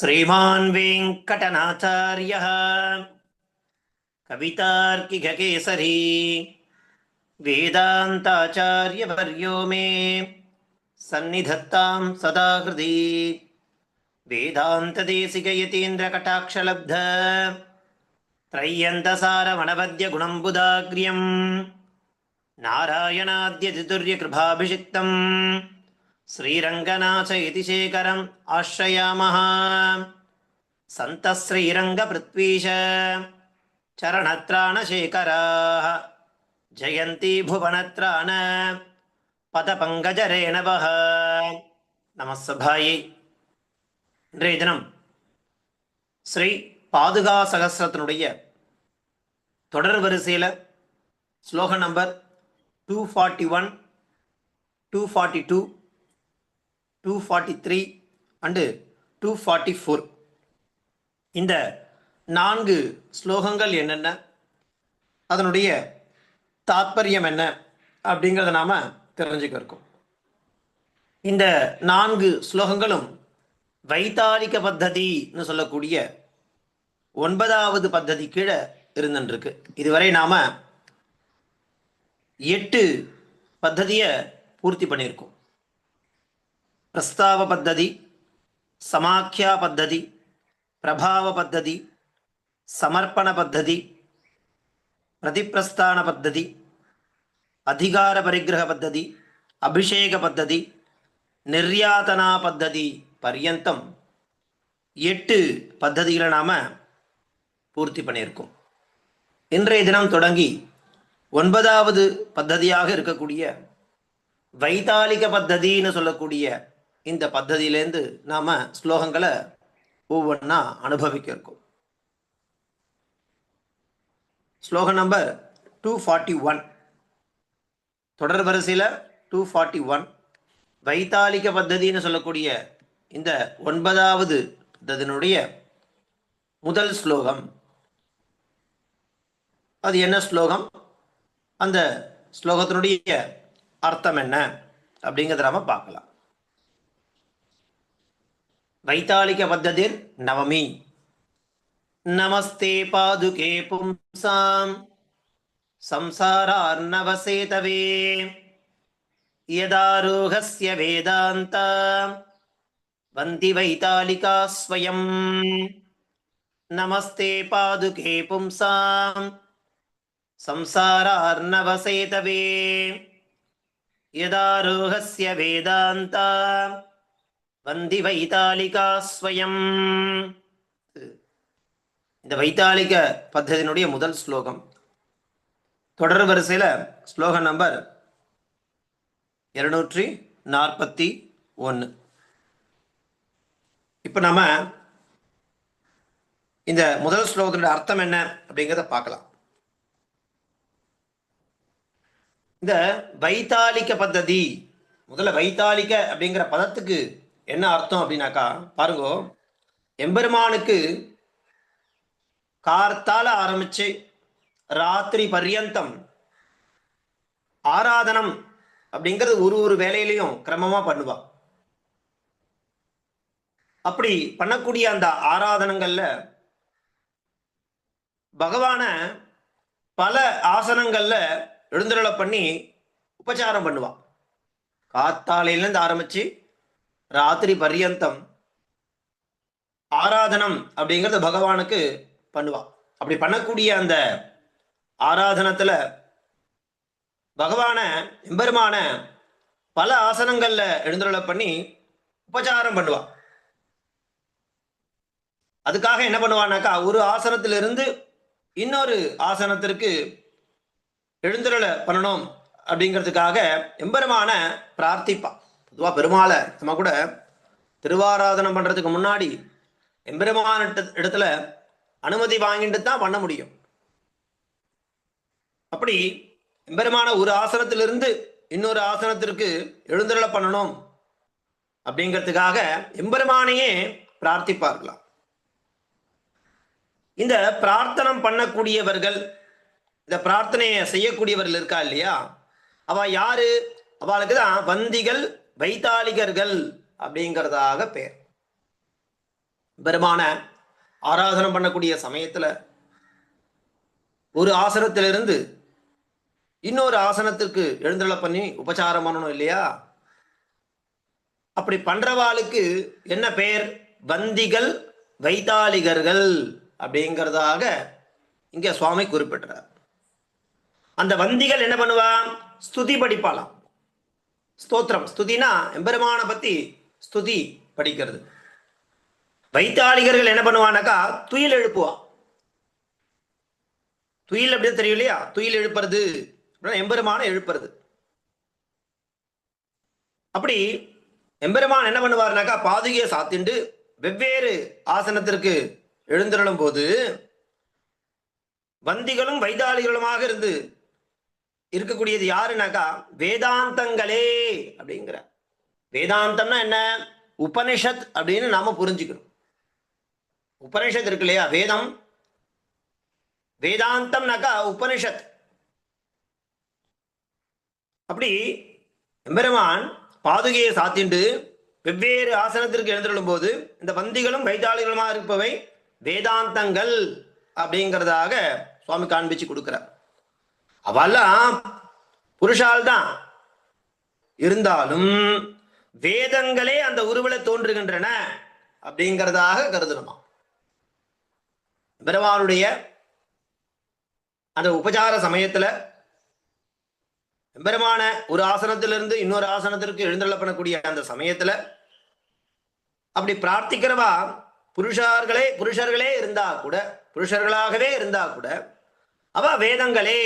श्रीमान् वेङ्कटनाथार्यः कवितार्किककेसरी वेदान्ताचार्यवर्यो मे सन्निधत्तां सदा हृदि वेदान्तदेशिकयतीन्द्रकटाक्षलब्ध त्रय्यन्तसारमणपद्यगुणम्बुदाग्र्यम् नारायणाद्यतितुर्यकृभाभिषिक्तम् श्रीरङ्गनाथ इति शेखरम् आश्रयामः सन्तः श्रीरङ्गपृथ्वीश चरणत्राणशेखराः जयन्ती भुवनत्राण பதபங்கஜரேணவः நமசபாயை இன்றைய தினம் ஸ்ரீ பாதுகா சகசிரத்தினுடைய தொடர் வரிசையில் ஸ்லோக number two forty one two forty two two forty three and two forty four இந்த நான்கு ஸ்லோகங்கள் என்னென்ன? அதனுடைய தாத்பரியம் என்ன? அப்படிங்கிறத நாம் தெரிஞ்சுக்க இருக்கோம். இந்த நான்கு ஸ்லோகங்களும் வைத்தாலிக பத்ததின்னு சொல்லக்கூடிய ஒன்பதாவது பத்ததி கீழே இருந்துருக்கு இதுவரை நாம் எட்டு பத்ததியை பூர்த்தி பண்ணியிருக்கோம். பிரஸ்தாவ பத்ததி சமாக்கியா பத்ததி பிரபாவ பத்ததி சமர்ப்பண பத்ததி பிரதிப்பிரஸ்தான பத்ததி அதிகார பரிகிரக பத்ததி அபிஷேக பத்ததி நிர்யாதனா பத்ததி பர்யந்தம் எட்டு பத்ததிகளை நாம் பூர்த்தி பண்ணியிருக்கோம். இன்றைய தினம் தொடங்கி ஒன்பதாவது பத்ததியாக இருக்கக்கூடிய வைத்தாலிக பத்ததின்னு சொல்லக்கூடிய இந்த பத்ததியிலேருந்து நாம் ஸ்லோகங்களை ஒவ்வொன்றா அனுபவிக்க இருக்கோம் ஸ்லோகம் நம்பர் டூ ஃபார்ட்டி ஒன் தொடர் வரிசையில் டூ ஃபார்ட்டி ஒன் வைத்தாலிக பத்ததின்னு சொல்லக்கூடிய இந்த ஒன்பதாவது பத்ததினுடைய முதல் ஸ்லோகம். அது என்ன ஸ்லோகம்? அந்த ஸ்லோகத்தினுடைய அர்த்தம் என்ன? அப்படிங்கிறத நாம பார்க்கலாம். வைத்தாளிக பத்ததிர் நவமி. நமஸ்தே பாதுகே பும்சாம். சம்சாரார்ணவசேதவே யதாரோகஸ்ய வேதாந்தா வந்தி வைத்தாலிகா ஸ்வயம். நமஸ்தே பாதுகே பும்சாம். சம்சாரார்ணவசேதவே யதாரோகஸ்ய வேதாந்தா வந்தி வைத்தாலிகா ஸ்வயம். இந்த வைத்தாலிக பத்ததியினுடைய முதல் ஸ்லோகம். தொடர் வரிசையில் ஸ்லோகம் நம்பர் இருநூற்றி நாற்பத்தி ஒன்று இப்போ நம்ம இந்த முதல் ஸ்லோகத்தினுடைய அர்த்தம் என்ன அப்படிங்கிறத பார்க்கலாம். இந்த வைத்தாலிக பத்ததி முதல்ல வைத்தாலிக அப்படிங்கிற பதத்துக்கு என்ன அர்த்தம் அப்படின்னாக்கா பாருங்க எம்பெருமானுக்கு கார்த்தால ஆரம்பிச்சு ராத்திரி பர்யந்தம் ஆராதனம் அப்படிங்கிறது ஒரு ஒரு வேலையிலையும் கிரமமா பண்ணுவா. அப்படி பண்ணக்கூடிய அந்த ஆராதனங்கள்ல பகவான பல ஆசனங்கள்ல எழுந்துருளை பண்ணி உபச்சாரம் பண்ணுவா. காத்தாலையிலேருந்து ஆரம்பிச்சு ராத்திரி பர்யந்தம் ஆராதனம் அப்படிங்கிறது பகவானுக்கு பண்ணுவா. அப்படி பண்ணக்கூடிய அந்த ஆராதனத்துல பகவான எம்பெருமான பல ஆசனங்கள்ல எழுந்துருளை பண்ணி உபச்சாரம் பண்ணுவா. அதுக்காக என்ன பண்ணுவானாக்கா ஒரு ஆசனத்திலிருந்து இன்னொரு ஆசனத்திற்கு எழுந்துருளை பண்ணணும் அப்படிங்கிறதுக்காக எம்பெருமான பிரார்த்திப்பா. பொதுவாக பெருமாளை நம்ம கூட திருவாராதனம் பண்றதுக்கு முன்னாடி எம்பெருமான இடத்துல அனுமதி வாங்கிட்டு தான் பண்ண முடியும். அப்படி எம்பெருமான ஒரு ஆசனத்திலிருந்து இன்னொரு ஆசனத்திற்கு எழுந்தருள பண்ணணும் அப்படிங்கிறதுக்காக எம்பெருமானையே பிரார்த்திப்பார்களாம். இந்த பிரார்த்தனம் பண்ணக்கூடியவர்கள் இந்த பிரார்த்தனையை செய்யக்கூடியவர்கள் இருக்கா இல்லையா? அவ யாரு? அவளுக்கு தான் வந்திகள் வைத்தாளிகர்கள் அப்படிங்கிறதாக பேர். பெருமான ஆராதனம் பண்ணக்கூடிய சமயத்துல ஒரு ஆசனத்திலிருந்து இன்னொரு ஆசனத்திற்கு எழுந்தருள பண்ணி உபச்சாரம் பண்ணணும் இல்லையா? அப்படி பண்றவாளுக்கு என்ன பெயர்? வந்திகள் வைத்தாளிகர்கள் அப்படிங்கிறதாக இங்க சுவாமி குறிப்பிட்டார் அந்த வந்திகள் என்ன பண்ணுவான்? ஸ்துதி படிப்பாளாம். ஸ்தோத்திரம். ஸ்துதினா எம்பெருமானை பத்தி ஸ்துதி படிக்கிறது. வைத்தாளிகர்கள் என்ன பண்ணுவானாக்கா துயில் எழுப்புவா துயில் அப்படின்னு தெரியும் இல்லையா? துயில் எழுப்புறது. அப்படின்னா எம்பெருமான எழுப்புறது. அப்படி எம்பெருமான் என்ன பண்ணுவார்னாக்கா பாதுகையை சாத்திண்டு வெவ்வேறு ஆசனத்திற்கு எழுந்திரளும் போது வந்திகளும் வைதாளிகளுமாக இருந்து இருக்கக்கூடியது யாருனாக்கா வேதாந்தங்களே அப்படிங்கிற. வேதாந்தம்னா என்ன? உபனிஷத் அப்படின்னு நாம புரிஞ்சுக்கணும். உபனிஷத் இருக்கு இல்லையா? வேதம். வேதாந்தம்னாக்கா உபனிஷத். அப்படி எம்பெருமான் பாதுகையை சாத்திண்டு வெவ்வேறு ஆசனத்திற்கு எழுந்துள்ளும் போது இந்த வந்திகளும் வைத்தாளிகளுமா இருப்பவை வேதாந்தங்கள் அப்படிங்கிறதாக சுவாமி காண்பிச்சு கொடுக்கிறார். அவெல்லாம் புருஷால் தான் இருந்தாலும் வேதங்களே அந்த உருவில தோன்றுகின்றன அப்படிங்கிறதாக கருதணுமா? பெருமானுடைய அந்த உபச்சார சமயத்துல எம்பெருமான ஒரு ஆசனத்திலிருந்து இன்னொரு ஆசனத்திற்கு எழுந்தள்ளப்படக்கூடிய அந்த சமயத்துல அப்படி பிரார்த்திக்கிறவா புருஷார்களே புருஷர்களே இருந்தா கூட புருஷர்களாகவே இருந்தா கூட அவ வேதங்களே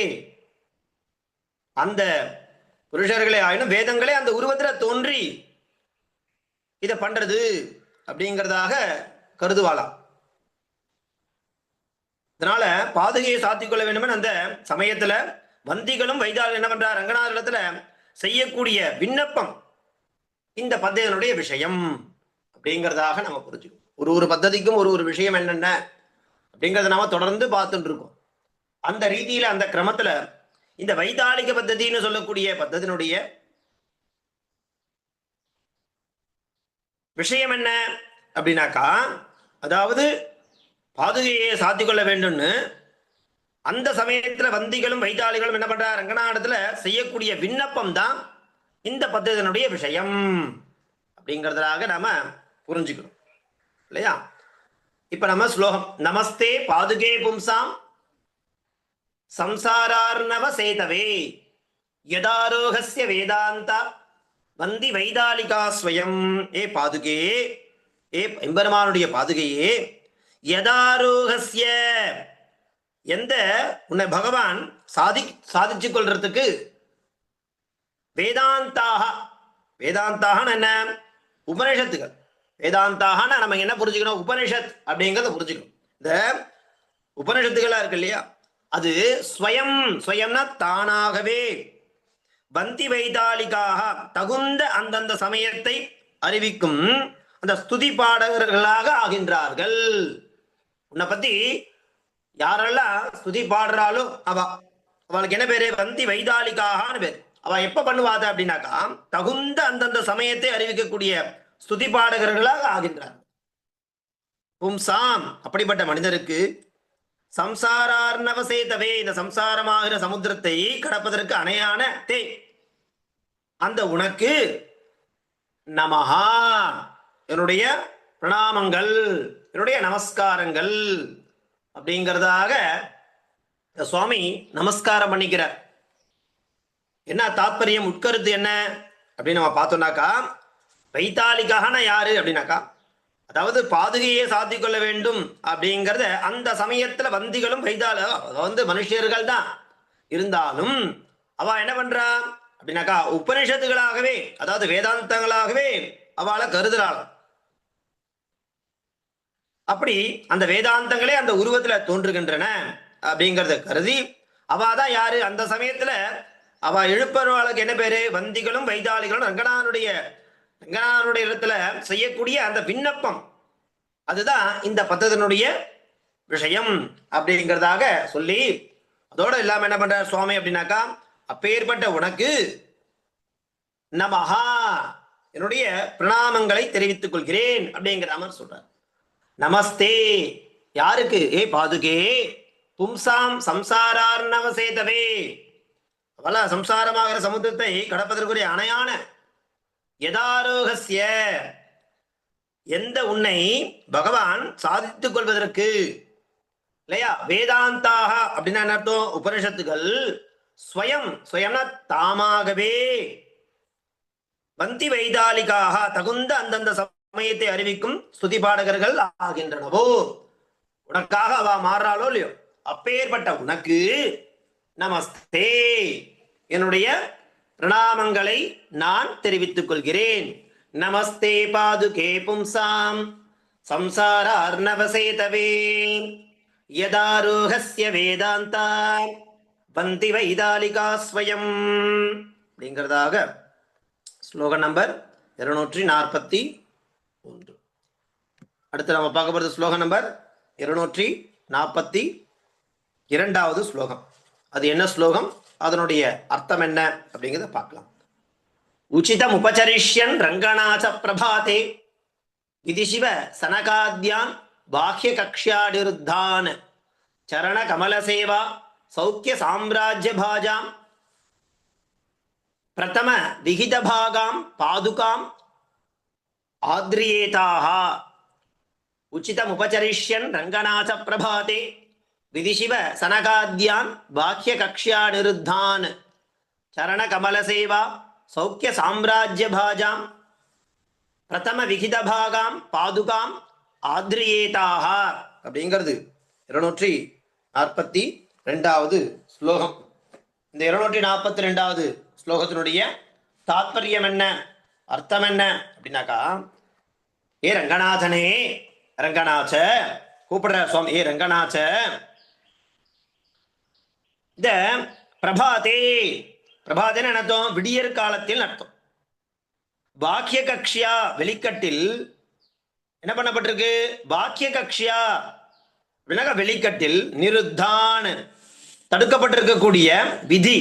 அந்த புருஷர்களே ஆயினும் வேதங்களே அந்த உருவத்தில் தோன்றி இதை பண்றது அப்படிங்கிறதாக கருதுவாளாம். இதனால பாதுகையை சாத்திக் கொள்ள வேண்டும் அந்த சமயத்துல வந்திகளும் வைத்தால் என்ன பண்றார்? ரங்கநாதர் இடத்துல செய்யக்கூடிய விண்ணப்பம் இந்த பத்தியனுடைய விஷயம் அப்படிங்கிறதாக நம்ம புரிஞ்சுக்கணும். ஒரு ஒரு பத்ததிக்கும் ஒரு ஒரு விஷயம் என்னென்ன அப்படிங்கிறத நாம தொடர்ந்து பார்த்துட்டு இருக்கோம். அந்த ரீதியில அந்த கிரமத்துல இந்த வைதாளிக பத்ததின்னு சொல்லக்கூடிய பத்ததினுடைய விஷயம் என்ன அப்படின்னாக்கா அதாவது பாதுகையை சாத்திக் கொள்ள வேண்டும்னு அந்த சமயத்துல வந்திகளும் வைத்தாளிகளும் என்ன பண்ற ரங்கநாடத்துல செய்யக்கூடிய விண்ணப்பம் தான் இந்த பத்ததினுடைய விஷயம் அப்படிங்கிறதாக நாம புரிஞ்சுக்கணும். இல்லையா? இப்ப நம்ம ஸ்லோகம் நமஸ்தே பாதுகே பும்சாம் சம்சாரார்ணவ சேதவே யதாரோகசிய வேதாந்தா. வந்தி வைதாலிகா ஸ்வயம். ஏ பாதுகே. ஏ எம்பெருமானுடைய பாதுகையே. யதாரோகசிய எந்த? உன்னை பகவான் சாதி சாதிச்சு கொள்றதுக்கு வேதாந்தாக. வேதாந்தாக என்ன? உபனிஷத்துகள் வேதாந்தாக நம்ம என்ன புரிஞ்சுக்கணும்? உபனிஷத் அப்படிங்கிறத புரிஞ்சுக்கணும். இந்த உபனிஷத்துகளா இருக்கு இல்லையா? அது ஸ்வயம் ஸ்வயம்னா தானாகவே. வந்தி வைதாளிக்காக தகுந்த அந்தந்த சமயத்தை அறிவிக்கும் அந்த ஸ்துதி பாடகர்களாக ஆகின்றார்கள். உன்னை பத்தி யாரெல்லாம் ஸ்துதி பாடுறாளோ அவ அவளுக்கு என்ன பேரு? வந்தி வைதாளிக்காகனு பேர். அவ எப்ப பண்ணுவாத அப்படின்னாக்கா தகுந்த அந்தந்த சமயத்தை அறிவிக்கக்கூடிய ஸ்துதி பாடகர்களாக ஆகின்றார் பும்சாம் அப்படிப்பட்ட மனிதருக்கு சம்சாரார்ணவசேதவே இந்த சம்சாரமாகிற சமுத்திரத்தை கடப்பதற்கு அணையான தே அந்த உனக்கு நமஹா என்னுடைய பிரணாமங்கள் என்னுடைய நமஸ்காரங்கள் அப்படிங்கிறதாக இந்த சுவாமி நமஸ்காரம் பண்ணிக்கிறார். என்ன தாத்பரியம் உட்கருத்து என்ன? அப்படின்னு நம்ம பார்த்தோம்னாக்கா வைத்தாலிக்கான யாரு அப்படின்னாக்கா அதாவது பாதுகையை சாத்திக் கொள்ள வேண்டும் அப்படிங்கறத அந்த சமயத்துல வந்திகளும் வைத்தால வந்து மனுஷர்கள் தான் இருந்தாலும் அவ என்ன பண்றா? அப்படின்னாக்கா உபனிஷத்துகளாகவே அதாவது வேதாந்தங்களாகவே அவளை கருதுறாள். அப்படி அந்த வேதாந்தங்களே அந்த உருவத்துல தோன்றுகின்றன அப்படிங்கறத கருதி அவாதான் யாரு? அந்த சமயத்துல அவ எழுப்பவர்களுக்கு என்ன பேரு? வந்திகளும் வைதாளிகளும் ரங்கனானுடைய ரங்கநாதனுடைய இடத்துல செய்யக்கூடிய அந்த விண்ணப்பம். அதுதான் இந்த பத்ததனுடைய விஷயம் அப்படிங்கிறதாக சொல்லி அதோட இல்லாம என்ன பண்ற சுவாமி அப்படின்னாக்கா அப்பேற்பட்ட உனக்கு நமஹா என்னுடைய பிரணாமங்களை தெரிவித்துக் கொள்கிறேன் அப்படிங்கிற மாதிரி சொல்றார். நமஸ்தே யாருக்கு? ஏ பாதுகே பும்சாம் சம்சாரார் நவசேதவே அவள சம்சாரமாகிற சமுத்திரத்தை கடப்பதற்குரிய அணையான யதாரோகசிய எந்த உன்னை பகவான் சாதித்துக் கொள்வதற்கு? இல்லையா? வேதாந்தாக. அப்படின்னா என்ன அர்த்தம்? உபனிஷத்துகள் ஸ்வயம் ஸ்வயம்னா தாமாகவே. வந்தி வைதாலிகாக தகுந்த அந்தந்த சமயத்தை அறிவிக்கும் ஸ்துதி பாடகர்கள் ஆகின்றனவோ? உனக்காக அவ மாறுறாளோ இல்லையோ? அப்பேற்பட்ட உனக்கு நமஸ்தே. என்னுடைய பிரணாமங்களை நான் தெரிவித்துக் கொள்கிறேன். நமஸ்தே பாதுகே பும்சாம். சம்சார அர்ணவசேதவே யதாரோகஸ்ய வேதாந்தா. வந்தி வைதாலிகா ஸ்வயம். அப்படிங்கிறதாக ஸ்லோகம் நம்பர் இருநூற்றி நாற்பத்தி ஒன்று. அடுத்து நம்ம பார்க்க போகிறது ஸ்லோகம் நம்பர் இருநூற்றி நாற்பத்தி இரண்டாவது ஸ்லோகம். அது என்ன ஸ்லோகம்? அதனுடைய அர்த்தம் என்ன அப்படிங்கிறத பார்க்கலாம். உச்சிதம் உபச்சரிஷ்யன் ரங்கநாத பிரபாதே. விதிசிவ சனகாத்யான் பாஹ்ய கக்ஷாடிருத்தான் சரண கமலசேவா சௌக்கிய சாம்ராஜ்ய பாஜாம். பிரதம விகித பாகாம் பாதுகாம் ஆத்ரியேதாக உச்சிதம் உபச்சரிஷ்யன் ரங்கநாத பிரபாதே. விதிசிவ சனகாத்யான் பாக்கிய கக்ஷியா நிருத்தான். சரண கமல சேவா சௌக்கிய சாம்ராஜ்ய பாஜாம். பிரதம விகித பாகாம் பாதுகாம் ஆத்ரியேதாக அப்படிங்கிறது இருநூற்றி நாற்பத்தி ரெண்டாவது ஸ்லோகம். இந்த இருநூற்றி நாற்பத்தி ரெண்டாவது ஸ்லோகத்தினுடைய தாத்பரியம் என்ன? அர்த்தம் என்ன? அப்படின்னாக்கா ஏ ரங்கநாதனே ரங்கநாச்ச கூப்பிடுற சுவாமி ஏ ரங்கநாச்ச இந்த பிரபாதே பிரபாதேன்னு அர்த்தம்? விடியற் காலத்தில் அர்த்தம். பாக்கிய கக்ஷியா வெளிக்கட்டில் என்ன பண்ணப்பட்டிருக்கு? பாக்கிய கக்ஷியா விலக வெளிக்கட்டில் நிருத்தான் தடுக்கப்பட்டிருக்கக்கூடிய விதி.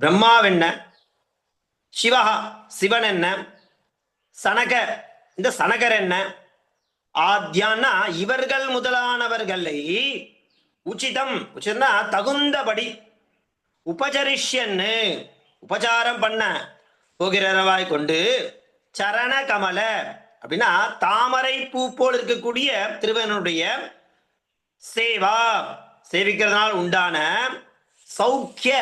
பிரம்மாவென்ன? சிவகா சிவன் என்ன சனக. இந்த சனகர் என்ன ஆத்யான்னா இவர்கள் முதலானவர்களை உச்சிதம் உச்சிதம்னா தகுந்தபடி. உபச்சரிஷ்யன்னு உபச்சாரம் பண்ண போகிறவாய் கொண்டு சரண கமல அப்படின்னா தாமரை பூ போல் இருக்கக்கூடிய திருவனுடைய சேவா. சேவிக்கிறதுனால் உண்டான சௌக்கிய.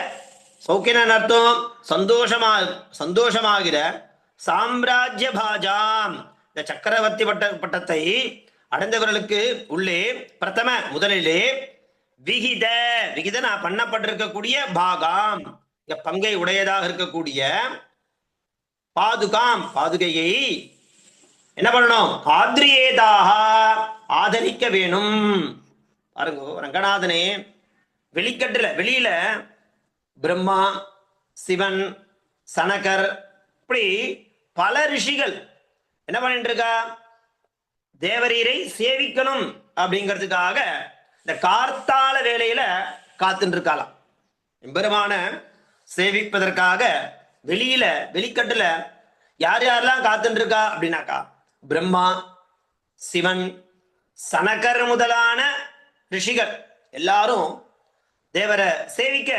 சௌக்கியன அர்த்தம்? சந்தோஷமா சந்தோஷமாகிற சாம்ராஜ்ய பாஜாம். இந்த சக்கரவர்த்தி பட்ட பட்டத்தை அடைந்தவர்களுக்கு உள்ளே பிரதம முதலிலே விகித விகிதனா பண்ணப்பட்டிருக்கக்கூடிய பாகாம். இங்க பங்கை உடையதாக இருக்கக்கூடிய பாதுகாம் பாதுகையை என்ன பண்ணணும்? ஆத்ரியேதாக ஆதரிக்க வேணும். பாருங்க ரங்கநாதனே வெளிக்கட்டுல வெளியில பிரம்மா சிவன் சனகர் இப்படி பல ரிஷிகள் என்ன பண்ணிட்டு இருக்கா? தேவரீரை சேவிக்கணும் அப்படிங்கிறதுக்காக இந்த கார்த்தால வேலையில காத்துட்டு இருக்காளாம் எம்பெருமான சேவிப்பதற்காக வெளியில வெளிக்கட்டுல யார் யாரெல்லாம் காத்துட்டு இருக்கா அப்படின்னாக்கா பிரம்மா சிவன் சனகர் முதலான ரிஷிகள் எல்லாரும் தேவரை சேவிக்க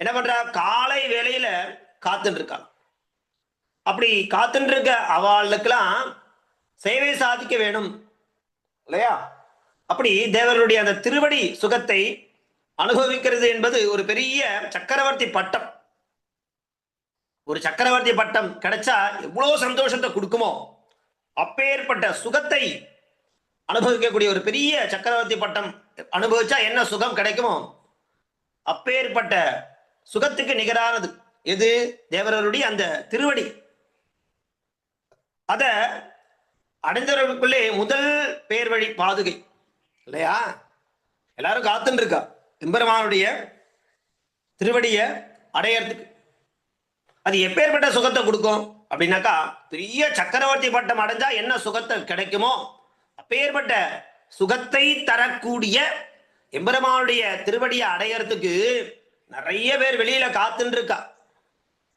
என்ன பண்றா? காலை வேலையில காத்துட்டு இருக்கா அப்படி காத்துட்டு இருக்க அவளுக்கெல்லாம் சேவை சாதிக்க வேணும் இல்லையா? அப்படி தேவருடைய அந்த திருவடி சுகத்தை அனுபவிக்கிறது என்பது ஒரு பெரிய சக்கரவர்த்தி பட்டம். ஒரு சக்கரவர்த்தி பட்டம் கிடைச்சா எவ்வளவு சந்தோஷத்தை கொடுக்குமோ அப்பேற்பட்ட சுகத்தை அனுபவிக்கக்கூடிய ஒரு பெரிய சக்கரவர்த்தி பட்டம் அனுபவிச்சா என்ன சுகம் கிடைக்குமோ அப்பேற்பட்ட சுகத்துக்கு நிகரானது எது? தேவரருடைய அந்த திருவடி. அத அடைந்தவர்களுக்குள்ளே முதல் பேர் வழி பாதுகை. இல்லையா? எல்லாரும் காத்துன்னு இருக்கா எம்பெருமானுடைய திருவடிய அடையறதுக்கு. அது எப்பேற்பட்ட சுகத்தை கொடுக்கும்? அப்படின்னாக்கா பெரிய சக்கரவர்த்தி பட்டம் அடைஞ்சா என்ன சுகத்தை கிடைக்குமோ அப்பேற்பட்ட சுகத்தை தரக்கூடிய எம்பெருமானுடைய திருவடியை அடையறதுக்கு நிறைய பேர் வெளியில காத்துன்னு இருக்கா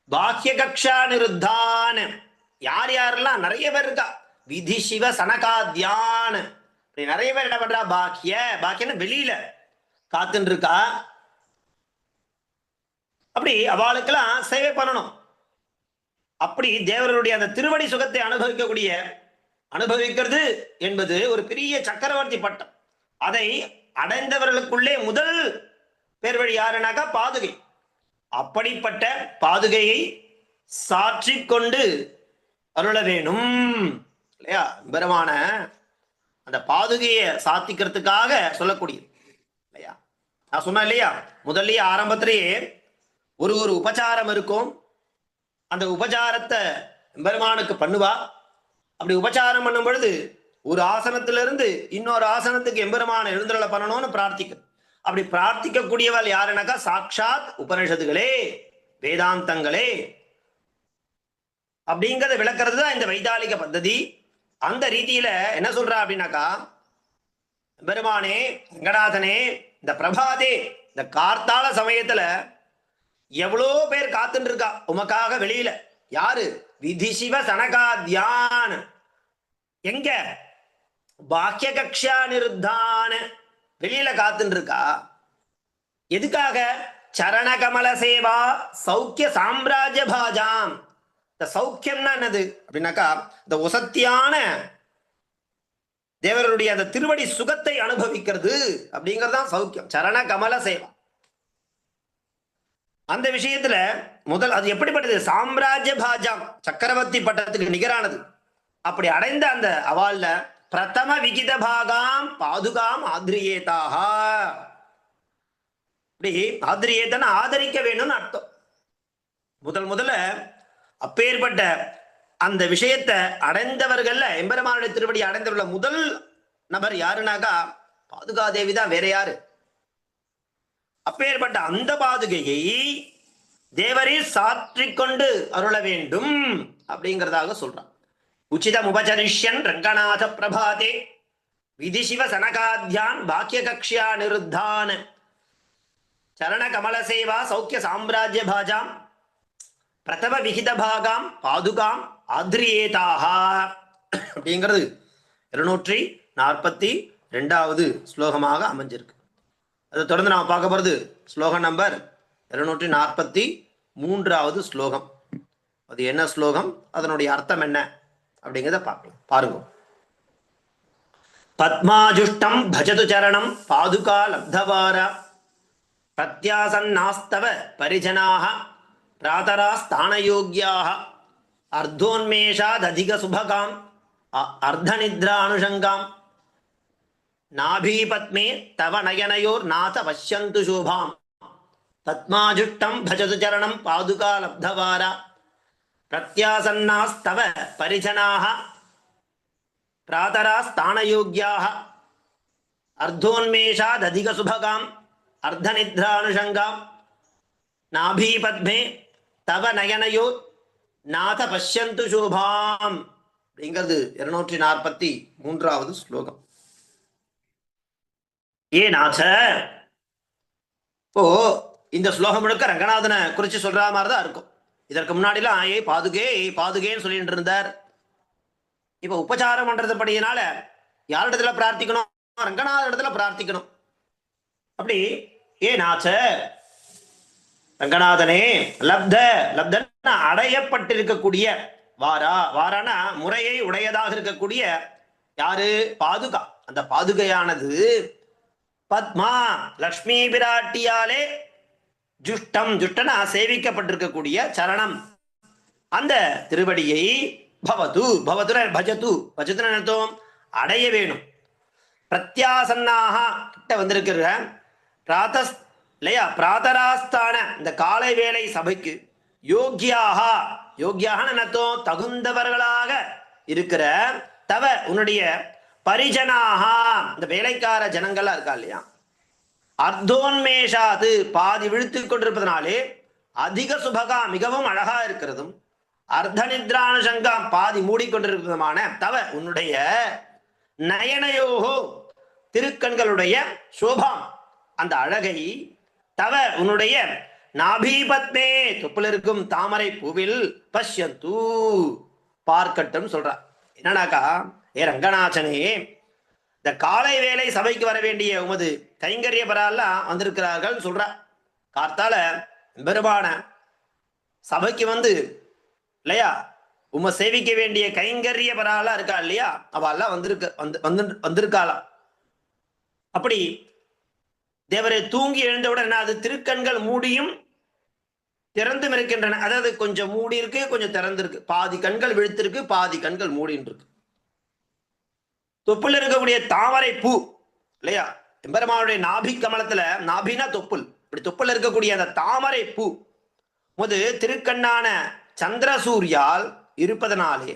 பாக்கிய கக்ஷா நிருத்தான்னு யார் யாரெல்லாம்? நிறைய பேர் இருக்கா. விதி சிவ சனகாத்யான். நிறைய பேர் என்ன பண்றா? பாக்கிய பாக்கியன்னு வெளியில காத்துன்னு இருக்கா அப்படி அவளுக்கெல்லாம் சேவை பண்ணணும். அப்படி தேவர்களுடைய அந்த திருவடி சுகத்தை அனுபவிக்கக்கூடிய அனுபவிக்கிறது என்பது ஒரு பெரிய சக்கரவர்த்தி பட்டம். அதை அடைந்தவர்களுக்குள்ளே முதல் பேர் வழி யாருனாக்கா? பாதுகை. அப்படிப்பட்ட பாதுகையை சாற்றி கொண்டு அருள வேணும். இல்லையா? பெருமான அந்த பாதுகையை சாத்திக்கிறதுக்காக சொல்லக்கூடியது. இல்லையா? நான் சொன்னேன் இல்லையா? முதல்லயே ஆரம்பத்திலேயே ஒரு ஒரு உபச்சாரம் இருக்கும். அந்த உபச்சாரத்தை பெருமானுக்கு பண்ணுவா. அப்படி உபச்சாரம் பண்ணும் பொழுது ஒரு ஆசனத்திலிருந்து இன்னொரு ஆசனத்துக்கு எம்பெருமான எழுந்தருளை பண்ணணும்னு பிரார்த்திக்கும். அப்படி பிரார்த்திக்கக்கூடியவள் யாருனாக்கா? சாட்சாத் உபனிஷத்துகளே வேதாந்தங்களே. அப்படிங்கறத விளக்குறது தான் இந்த வைதாளிக பద్ధதி அந்த ரீதியில என்ன சொல்றா அப்படின்னாக்கா பெருமானே ரங்கநாதனே இந்த பிரபாதே இந்த கார்த்தால சமயத்துல எவ்வளோ பேர் காத்துட்டு இருக்கா உமக்காக வெளியில. யாரு? விதி சிவ சனகாத்யான். எங்க? பாக்கிய கக்ஷா நிருத்தான வெளியில காத்துட்டு இருக்கா எதுக்காக? சரண கமல சேவா சௌக்கிய சாம்ராஜ்ய பாஜாம் இந்த சௌக்கியம்னா என்னது அப்படின்னாக்கா இந்த உசத்தியான தேவருடைய அந்த திருவடி சுகத்தை அனுபவிக்கிறது அப்படிங்கிறது தான் சௌக்கியம். சரண கமல சேவா. அந்த விஷயத்துல முதல் அது எப்படிப்பட்டது? சாம்ராஜ்ய பாஜாம் சக்கரவர்த்தி பட்டத்துக்கு நிகரானது. அப்படி அடைந்த அந்த அவால்ல பிரதம விகித பாகாம் பாதுகாம் ஆத்ரியேதாக இப்படி ஆத்ரியேத்தன ஆதரிக்க வேணும்னு அர்த்தம். முதல் முதல்ல அப்பேற்பட்ட அந்த விஷயத்தை அடைந்தவர்கள்ல எம்பெருமானுடைய திருவடி அடைந்துள்ள முதல் நபர் யாருனாக்கா பாதுகாதேவி தான் வேற யாரு? அப்பேற்பட்ட அந்த பாதுகையை தேவரே சாற்றிக்கொண்டு அருள வேண்டும் அப்படிங்கிறதாக சொல்றான். உச்சிதம் உபச்சரிஷ்யன் ரங்கநாத பிரபாதே விதிசிவ சனகாத்யான் பாக்கிய கக்ஷியா நிருத்தான் சரண கமல சேவா சௌக்கிய சாம்ராஜ்ய பாஜாம் பிரதம விகித பாகாம் பாதுகாம் ஆத்ரியேதாக அப்படிங்கிறது இருநூற்றி நாற்பத்தி ரெண்டாவது ஸ்லோகமாக அமைஞ்சிருக்கு. அதை தொடர்ந்து நாம் பார்க்க போகிறது ஸ்லோகம் நம்பர் இருநூற்றி நாற்பத்தி மூன்றாவது ஸ்லோகம். அது என்ன ஸ்லோகம்? அதனுடைய அர்த்தம் என்ன? அப்படிங்கிறத பார்க்கலாம். பாருங்க. பத்மாஜுஷ்டம் பஜது சரணம் பாதுகா லப்தவாரா பிரத்யாசன்னாஸ்தவ பரிஜனாக பிராதராஸ்தானயோக்கியாக அர்த்தோன்மேஷாததிக சுபகாம் அ- அர்த்தநித்ரானுஷங்காம் நாபீபத்மே தவ நயனயோர் நாத பஷ்யந்து சோபாம் பத்மாஜுஷ்டம் பஜது சரணம் பாதுகா லப்தவாரா பிரத்யாசன்னாஸ்தவ பரிஜனாக பிராதராஸ்தானயோக்கியாக தவ நயனையோ நாத பஷ்யந்து சோபாம். அப்படிங்கிறது இருநூற்றி நாற்பத்தி மூன்றாவது ஸ்லோகம். ஏ நாச்ச இப்போ இந்த ஸ்லோகம் முழுக்க ரங்கநாதனை குறிச்சு சொல்ற மாதிரி தான் இருக்கும். இதற்கு முன்னாடிலாம் ஏய் பாதுகே ஏய் பாதுகேன்னு சொல்லிட்டு இருந்தார். இப்ப உபச்சாரம் பண்றது படியினால யாரிடத்துல பிரார்த்திக்கணும்? ரங்கநாத இடத்துல பிரார்த்திக்கணும். அப்படி ஏ நாச்ச ரங்கநாதனே லப்த லப்தன்னா அடையப்பட்டிருக்கக்கூடிய வாரா. வாரானா முறையை உடையதாக இருக்கக்கூடிய யாரு? பாதுகா. அந்த பாதுகையானது பத்மா லக்ஷ்மி பிராட்டியாலே ஜுஷ்டம் ஜுஷ்டனா சேவிக்கப்பட்டிருக்கக்கூடிய சரணம். அந்த திருவடியை பவது பவதுர பஜது பஜதுன்னு அர்த்தம்? அடைய வேணும். பிரத்யாசன்னாக கிட்ட வந்திருக்கிற பிராத்தஸ் இல்லையா? பிராதராஸ்தான இந்த காலை வேலை சபைக்கு யோக்கியாக யோக்கியாகன்னு நத்தம் தகுந்தவர்களாக இருக்கிற தவ உன்னுடைய பரிஜனாக இந்த வேலைக்கார ஜனங்கள்லாம் இருக்கா இல்லையா? அர்த்தோன்மேஷாது பாதி விழுத்து கொண்டிருப்பதனாலே அதிக சுபகா மிகவும் அழகா இருக்கிறதும் அர்த்த நித்ரானுஷங்காம் பாதி மூடிக்கொண்டிருப்பதுமான தவ உன்னுடைய நயனயோகோ திருக்கண்களுடைய சோபாம். அந்த அழகை தவ உன்னுடைய நாபீபத்மே தொப்புல இருக்கும் தாமரை பூவில் பஷ்யந்து. பார்க்கட்டும் சொல்றா. என்னன்னாக்கா ஏ ரங்கநாதனே இந்த காலை வேலை சபைக்கு வர வேண்டிய உமது கைங்கரிய பராலாம் வந்திருக்கிறார்கள் சொல்றா. கார்த்தால பெருமான சபைக்கு வந்து இல்லையா? உம சேவிக்க வேண்டிய கைங்கரியபராலாம் இருக்கா இல்லையா? அவெல்லாம் வந்திருக்க வந்து வந்து வந்திருக்காளாம் அப்படி தேவரை தூங்கி எழுந்தவுடன் அது திருக்கண்கள் மூடியும் திறந்தும் இருக்கின்றன. அதாவது கொஞ்சம் மூடி இருக்கு கொஞ்சம் திறந்திருக்கு. பாதி கண்கள் விழுத்திருக்கு பாதி கண்கள் மூடின்னு இருக்கு தொப்புள் இருக்கக்கூடிய தாமரை பூ இல்லையா? எம்பெருமானுடைய நாபி கமலத்துல நாபினா தொப்புள். இப்படி தொப்புள் இருக்கக்கூடிய அந்த தாமரை பூ முது திருக்கண்ணான சந்திரசூரியால் இருப்பதனாலே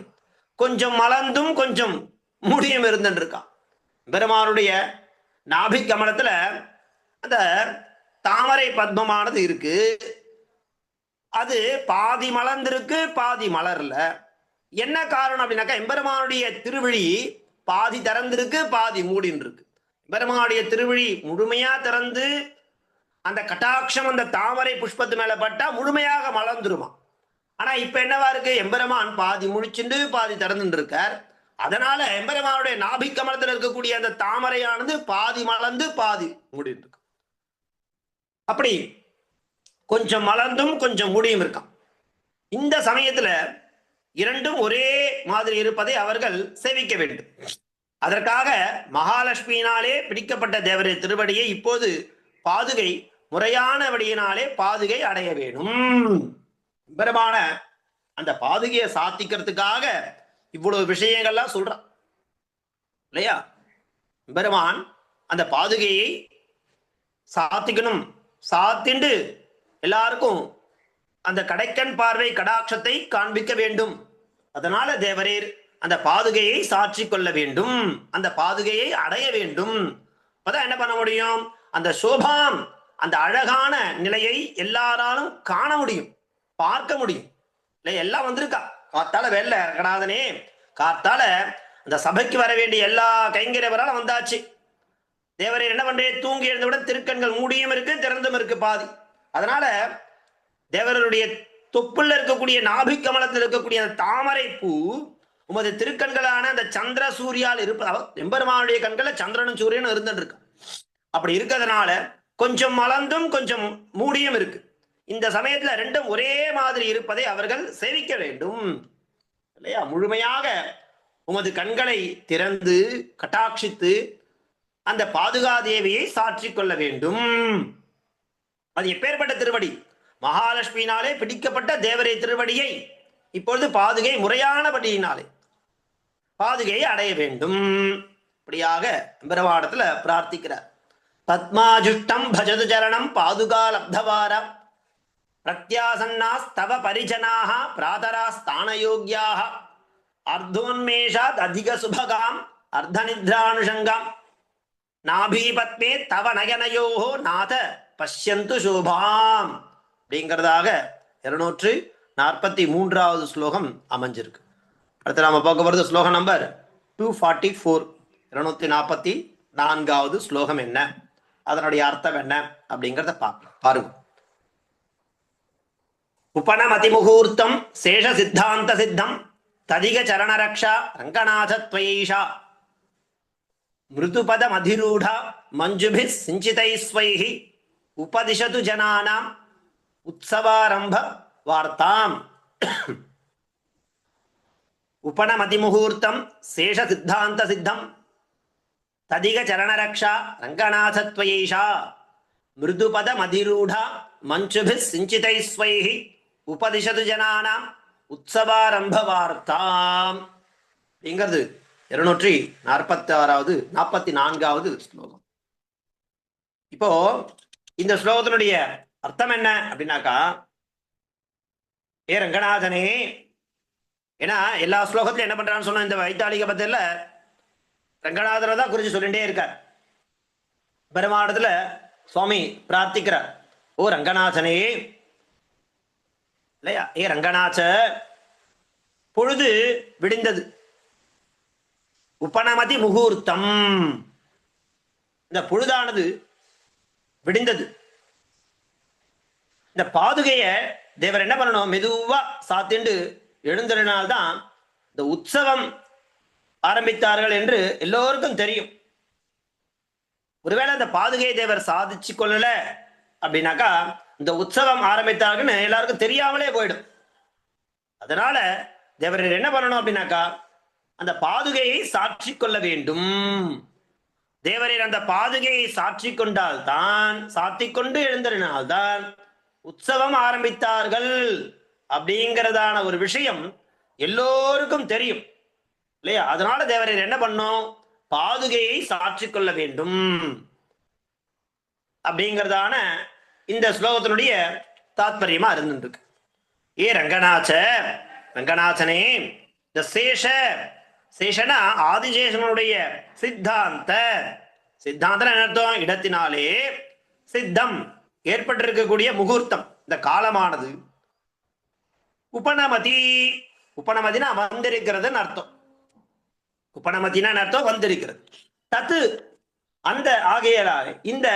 கொஞ்சம் மலர்ந்தும் கொஞ்சம் மூடியும் இருந்துருக்கான் பெருமானுடைய நாபி கமலத்துல அந்த தாமரை பத்மமானது இருக்கு. அது பாதி மலர்ந்திருக்கு பாதி மலர்ல. என்ன காரணம் அப்படின்னாக்கா எம்பெருமானுடைய திருவிழி பாதி திறந்திருக்கு பாதி மூடின்னு இருக்கு எம்பெருமானுடைய திருவிழி முழுமையா திறந்து அந்த கட்டாட்சம் அந்த தாமரை புஷ்பத்து மேல பட்டா முழுமையாக மலர்ந்துருமா? ஆனா இப்ப என்னவா இருக்கு? எம்பெருமான் பாதி முழிச்சுண்டு பாதி திறந்துட்டு இருக்கார் அதனால எம்பெருமானுடைய நாபி கமலத்தில் இருக்கக்கூடிய அந்த தாமரையானது பாதி மலர்ந்து பாதி மூடிட்டு இருக்கு அப்படி கொஞ்சம் மலர்ந்தும் கொஞ்சம் மூடியும் இருக்கான். இந்த சமயத்துல இரண்டும் ஒரே மாதிரி இருப்பதை அவர்கள் சேவிக்க வேண்டும். அதற்காக மகாலட்சுமியினாலே பிடிக்கப்பட்ட தேவரின் திருவடியை இப்போது பாதுகை முறையான வழியினாலே பாதுகை அடைய வேணும் பெருமான அந்த பாதுகையை சாத்திக்கிறதுக்காக இவ்வளவு விஷயங்கள்லாம் சொல்றான். இல்லையா? பெருமான் அந்த பாதுகையை சாத்திக்கணும். சாத்திண்டு. எல்லாருக்கும் அந்த கடைக்கண் பார்வை கடாட்சத்தை காண்பிக்க வேண்டும். அதனால தேவரீர் அந்த பாதுகையை சாட்சி கொள்ள வேண்டும். அந்த பாதுகையை அடைய வேண்டும். அப்பதான் என்ன பண்ண முடியும்? அந்த சோபாம் அந்த அழகான நிலையை எல்லாராலும் காண முடியும். பார்க்க முடியும். இல்லை எல்லாம் வந்திருக்கா. காத்தால வெளில கடாதனே காத்தால அந்த சபைக்கு வர வேண்டிய எல்லா கைங்கரியவராலும் வந்தாச்சு. தேவரீர் என்ன பண்றே தூங்கி எழுந்தவுடன் திருக்கண்கள் மூடியும் இருக்கு திறந்தும் இருக்கு பாதி. அதனால தேவருடைய தொப்புல இருக்கக்கூடிய நாபி கமலத்தில் இருக்கக்கூடிய அந்த தாமரை பூ உமது திருக்கண்களான அந்த சந்திர சூரியால் இருப்ப எம்பெருமானுடைய கண்கள்ல சந்திரனும் சூரியனும் இருந்துட்டு இருக்கு அப்படி இருக்கிறதுனால கொஞ்சம் மலர்ந்தும் கொஞ்சம் மூடியும் இருக்கு. இந்த சமயத்துல ரெண்டும் ஒரே மாதிரி இருப்பதை அவர்கள் சேவிக்க வேண்டும். இல்லையா? முழுமையாக உமது கண்களை திறந்து கட்டாட்சித்து அந்த பாதுகாதேவியை சாற்றி கொள்ள வேண்டும். அது எப்பேற்பட்ட திருவடி? மகாலட்சுமியினாலே பிடிக்கப்பட்ட தேவரை திருவடியை. இப்பொழுது பாதுகை முறையானபடியினாலே பாதுகையை அடைய வேண்டும். இப்படியாக பிரவாடத்துல பிரார்த்திக்கிறார். பத்மாஜுஷ்டம் பஜது சரணம் பாதுகா லப்தவார. பிரத்யாசன்னாஸ்தவ பரிஜனாக பிராதராஸ்தானயோக்யாக அர்த்தோன்மேஷாத் அதிக சுபகாம் அர்த்தநித்ரானுஷங்காம். நாபீபத்மே தவ நயனயோஹோ நாத பஷ்யந்து சோபாம் அப்படிங்கிறதாக இருநூற்று நாற்பத்தி மூன்றாவது ஸ்லோகம் அமைஞ்சிருக்கு. அடுத்து நாம பார்க்க போகிறது ஸ்லோகம் நம்பர் டூ ஃபார்ட்டி ஃபோர் இருநூத்தி நாற்பத்தி நான்காவது ஸ்லோகம் என்ன? அதனுடைய அர்த்தம் என்ன? அப்படிங்கிறத பார்க்கலாம் பாருங்க. உபனமதி முகூர்த்தம் சேஷ சித்தாந்த சித்தம் ததிக சரணரக்ஷா ரங்கநாதத்வயைஷா மிருதுபதமதிரூಢ மஞ்சுபிः சிஞ்சிதைஸ்வைः உபதிஷது ஜனானாம் உற்சவாரம்ப வார்த்தாம் உபனமதிமுகூர்த்தம் சேஷ சித்தாந்த சித்தம் ததிக சரணரக்ஷா ரங்கநாதத்வயைஷா மிருதுபதமதிரூಢ மஞ்சுபிः சிஞ்சிதைஸ்வைः உபதிஷது ஜனானாம் உற்சவாரம்ப வார்த்தாம் அப்படிங்கிறது இருநூற்றி நாற்பத்தி ஆறாவது நாற்பத்தி நான்காவது ஸ்லோகம். இப்போ இந்த ஸ்லோகத்தினுடைய அர்த்தம் என்ன அப்படின்னாக்கா ஏ ரங்கநாதனே ஏன்னா எல்லா ஸ்லோகத்திலும் என்ன பண்றான்னு சொன்ன இந்த வைத்தாளிக பத்தில ரங்கநாதனை தான் குறிச்சு சொல்லிட்டே இருக்கார். பெருமாடத்துல சுவாமி பிரார்த்திக்கிறார். ஓ ரங்கநாதனே இல்லையா? ஏ ரங்கநாச்ச பொழுது விடிந்தது. உபநமதி முகூர்த்தம். இந்த பொழுதானது விடிந்தது. இந்த பாதுகைய தேவர் என்ன பண்ணணும்? மெதுவா சாத்திண்டு எழுந்ததுனால்தான் இந்த உற்சவம் ஆரம்பித்தார்கள் என்று எல்லோருக்கும் தெரியும். ஒருவேளை அந்த பாதுகை தேவர் சாதிச்சு கொள்ளல அப்படின்னாக்கா இந்த உற்சவம் ஆரம்பித்தார்கள்னு எல்லாருக்கும் தெரியாமலே போயிடும். அதனால தேவரர் என்ன பண்ணணும் அப்படின்னாக்கா அந்த பாதுகையை சாட்சி கொள்ள வேண்டும். தேவரீர் அந்த பாதுகையை சாட்சி கொண்டால் தான் சாத்தி கொண்டு எழுந்தறினால்தான் உற்சவம் ஆரம்பித்தார்கள் அப்படிங்கிறதான ஒரு விஷயம் எல்லோருக்கும் தெரியும். இல்லையா? அதனால தேவரீர் என்ன பண்ணும்? பாதுகையை சாட்சி கொள்ள வேண்டும். அப்படிங்கிறதான இந்த ஸ்லோகத்தினுடைய தாத்பரியமா இருந்துருக்கு ஏ ரங்கநாச்ச ரங்கநாதனே இந்த சேஷ சேஷனா ஆதிசேஷனுடைய சித்தாந்த. சித்தாந்தம் என்ன அர்த்தம்? இடத்தினாலே சித்தம். ஏற்பட்டிருக்கக்கூடிய முகூர்த்தம். இந்த காலமானது. உபநமதி. உபநமதினா வந்திருக்கிறதுன்னு அர்த்தம். உபநமதினா அர்த்தம்? வந்திருக்கிறது. தத்து. அந்த ஆகையலாலே இந்த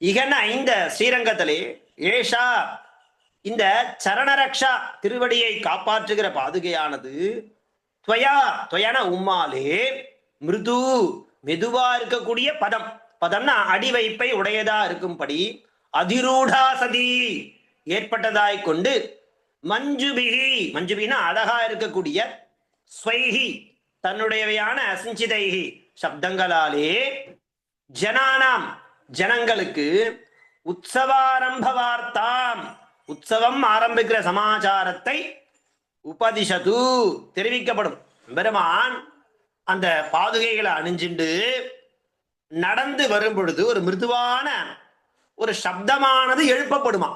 இகன இந்த ஸ்ரீரங்கத்திலே ஏஷா இந்த சரணரக்ஷா திருவடியை காப்பாற்றுகிற பாதுகையானது துவயா துவயான உம்மாலே. மிருது மெதுவா இருக்கக்கூடிய பதம். பதம்னா அடிவைப்பை உடையதா இருக்கும்படி அதிரூடா சதி ஏற்பட்டதாய் கொண்டு மஞ்சுபிகி மஞ்சுபிகினா அழகா இருக்கக்கூடிய ஸ்வைஹி தன்னுடையவையான அசிஞ்சிதைஹி சப்தங்களாலே ஜனானாம் ஜனங்களுக்கு உற்சவாரம்ப வார்த்தாம் உற்சவம் ஆரம்பிக்கிற சமாச்சாரத்தை உபதிஷது தெரிவிக்கப்படும். பெருமான் அந்த பாதுகைகளை அணிஞ்சிண்டு நடந்து வரும் பொழுது ஒரு மிருதுவான ஒரு சப்தமானது எழுப்பப்படுமா?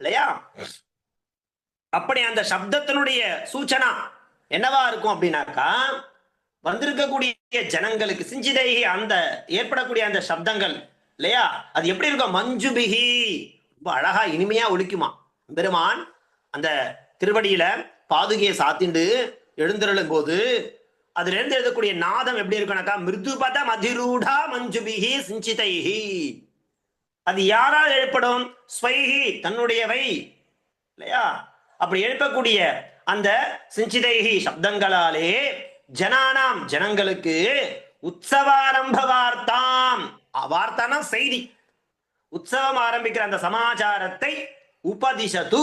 இல்லையா? அப்படி அந்த சப்தத்தினுடைய சூச்சனா என்னவா இருக்கும் அப்படின்னாக்கா வந்திருக்கக்கூடிய ஜனங்களுக்கு சிஞ்சிதைகி அந்த ஏற்படக்கூடிய அந்த சப்தங்கள் இல்லையா? அது எப்படி இருக்கும்? மஞ்சுபிகி. ரொம்ப அழகா இனிமையா ஒழிக்குமா பெருமான் அந்த திருவடியில பாதுகையை சாத்திண்டு எழுந்தருளும் போது அதுல இருந்து எழுதக்கூடிய நாதம் எப்படி இருக்கணும்னாக்கா மிருதுபத மதிரூடா மஞ்சுபிஹி சிஞ்சிதைஹி. அது யாரால் எழுப்படும்? ஸ்வைஹி தன்னுடையவை. இல்லையா? அப்படி எழுப்பக்கூடிய அந்த சிஞ்சிதைஹி சப்தங்களாலே ஜனானாம் ஜனங்களுக்கு உற்சவாரம்ப வார்த்தாம் வார்த்தானா செய்தி. உற்சவம் ஆரம்பிக்கிற அந்த சமாச்சாரத்தை உபதிஷது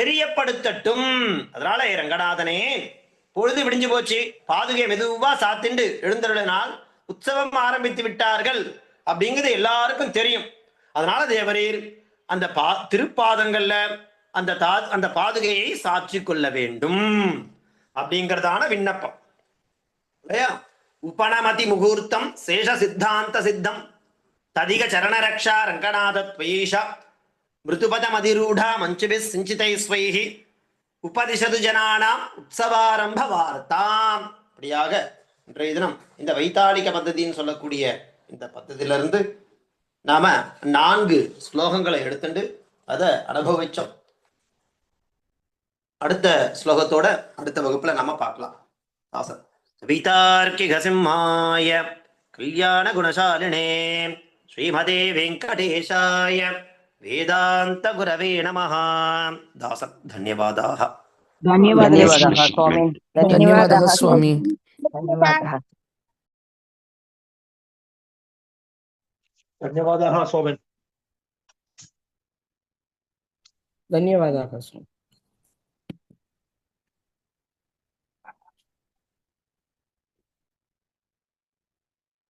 தெரியப்படுத்தட்டும். அதனால ரங்கநாதனே பொழுது விடிஞ்சு போச்சு. பாதுகை மெதுவா சாத்திண்டு எழுந்தருளினால் உற்சவம் ஆரம்பித்து விட்டார்கள் அப்படிங்கிறது எல்லாருக்கும் தெரியும். அதனால தேவரீர் அந்த பா திருப்பாதங்கள்ல அந்த தா அந்த பாதுகையை சாட்சி கொள்ள வேண்டும் அப்படிங்கிறதான விண்ணப்பம். இல்லையா? உபனமதி முகூர்த்தம் சேஷ சித்தாந்த சித்தம் ததிக சரணரக்ஷா ரங்கநாத துவேஷா మృతుపదమధిరూఢా మంచుభి சிஞ்சிதைஸ்வை உபதிஷது ஜனானாம் உற்சவாரம்ப வார்த்தாம் அப்படியாக இன்றைய தினம் இந்த வைத்தாளிக பத்ததின்னு சொல்லக்கூடிய இந்த பத்ததிலிருந்து நாம நான்கு ஸ்லோகங்களை எடுத்துட்டு அதை அனுபவிச்சோம். அடுத்த ஸ்லோகத்தோட அடுத்த வகுப்புல நம்ம பார்க்கலாம். ஆசன் வீதார்க்கிக சிம்மாய கல்யாண குணசாலினே ஸ்ரீமதே வெங்கடேஷாய वेदांत गुरवे नमः। दास धन्यवादाः। धन्यवादाः स्वामी। धन्यवादाः स्वामी। धन्यवादाः धन्यवादाः स्वामी। धन्यवादाः स्वामी।